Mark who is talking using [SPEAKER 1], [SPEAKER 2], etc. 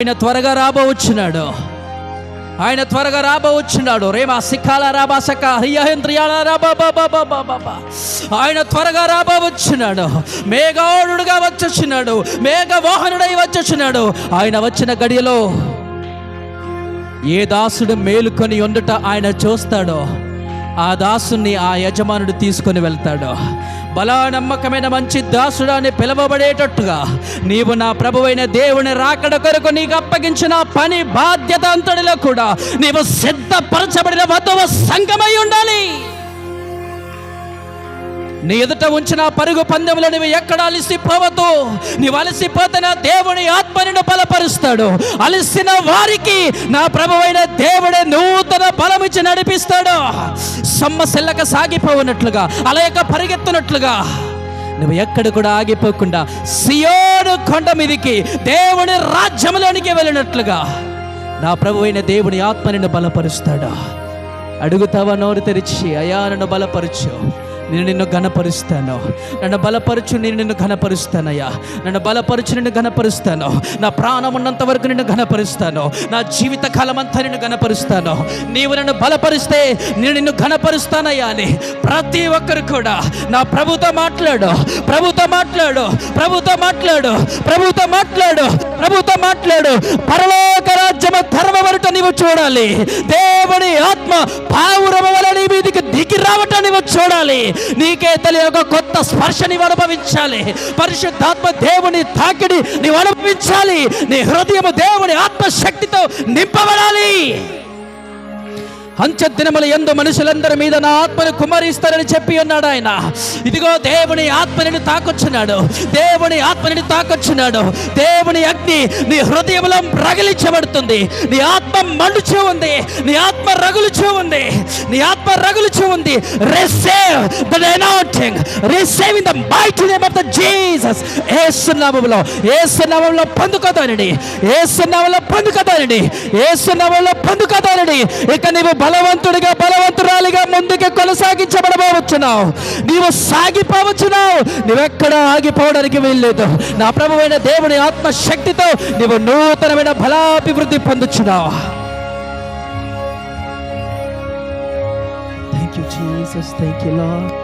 [SPEAKER 1] ఆయన త్వరగా రాబోవచ్చున్నాడు. ఆయన త్వరగా రాబోవచ్చున్నాడు. రేమా సిక్కాల రాబా సక హయ్యేంద్రియాల రాబా బాబా బాబా బాబా ఆయన త్వరగా రాబోవచ్చున్నాడు. మేఘోడుగా వచ్చొచ్చున్నాడు మేఘ వాహనుడై వచ్చొచ్చున్నాడు ఆయన వచ్చిన గడియలో ఏ దాసుడు మేలుకొని ఉండుట ఆయన చూస్తాడో? ఆ దాసుని ఆ యజమానుడు తీసుకొని వెళ్తాడు. బలా నమ్మకమైన మంచి దాసుడు అని పిలవబడేటట్టుగా నీవు నా ప్రభువైన దేవుని రాకడ కొరకు నీకు అప్పగించిన పని బాధ్యత అంతటిలో కూడా నీవు సిద్ధపరచబడిన వధువు సంగమై ఉండాలి. నీ ఎదుట ఉంచిన పరుగు పందెములు నువ్వు ఎక్కడ అలసిపోవద్దు? నీవు అలసిపోతున్న నా దేవుని ఆత్మని బలపరుస్తాడు. అలసిన వారికి నా ప్రభువైన దేవుడే నూతన బలమిచ్చి నడిపిస్తాడు. సమ్మసెల్లక సాగిపోవునట్లుగా అలయక పరిగెత్తునట్లుగా. నువ్వు ఎక్కడ కూడా ఆగిపోకుండా సియోను కొండ మీదికి దేవుని రాజ్యంలోనికి వెళ్ళినట్లుగా. నా ప్రభువైన దేవుని ఆత్మ నిన్ను బలపరుస్తాడు? అడుగుతావా నోరు తెరిచి? అయా నన్ను బలపరచు. నేను నిన్ను ఘనపరుస్తాను. నన్ను బలపరచు నేను నిన్ను ఘనపరుస్తానయ్యా నన్ను బలపరచు నిన్ను ఘనపరుస్తాను. నా ప్రాణం ఉన్నంత వరకు నిన్ను ఘనపరుస్తాను. నా జీవిత కాలం అంతా నిన్ను ఘనపరుస్తాను. నీవు నన్ను బలపరిస్తే నేను నిన్ను ఘనపరుస్తానయ్యా అని ప్రతి ఒక్కరు కూడా నా ప్రభుతో మాట్లాడు. ప్రభుతో మాట్లాడు. ప్రభుతో మాట్లాడు. ప్రభుతో మాట్లాడు. ప్రభుతో మాట్లాడు. పరలోక రాజ్యము ధర్మ నువ్వు చూడాలి. దేవుని ఆత్మ పావురమ వల్ల నీ మీదికి దిగి రావటాన్ని నువ్వు చూడాలి. నీకే తెలియ ఒక కొత్త స్పర్శ నీవు అనుభవించాలి. పరిశుద్ధాత్మ దేవుని తాకిడి నీవు అనుభవించాలి. నీ హృదయము దేవుని ఆత్మశక్తితో నింపబడాలి. అంచె దినముల ఎందు మనుషులందరి మీద నా ఆత్మను కుమరిస్తారని చెప్పి ఉన్నాడు ఆయన. ఇదిగో దేవుని ఆత్మని తాకొచ్చున్నాడు. దేవుని ఆత్మని తాకొచ్చున్నాడు. దేవుని అగ్ని నీ హృదయంలో రగిలించబడుతుంది. నీ ఆత్మ మండుచూ ఉంది. నీ ఆత్మ రగులుచూ ఉంది. నీ ఆత్మ రగులుచూ ఉంది. Receive the anointing receive in the mighty name of the Jesus Yesu నామములో యేసు నామములో పొందుకోదానండి యేసు నామములో పొందుకోదానండి యేసు నామములో పొందుకోదానండి ఇక నీవు బలవంతుడిగా బలవంతురాలిగా ముందుకు కొనసాగించబడబోవచ్చున్నావు నీవు సాగిపోవచ్చున్నావు నువ్వెక్కడ ఆగిపోవడానికి వీల్లేదు. నా ప్రభువైన దేవుని ఆత్మశక్తితో నీవు నూతనమైన బలాభివృద్ధి పొందుచున్నావు. Thank you Jesus thank you lord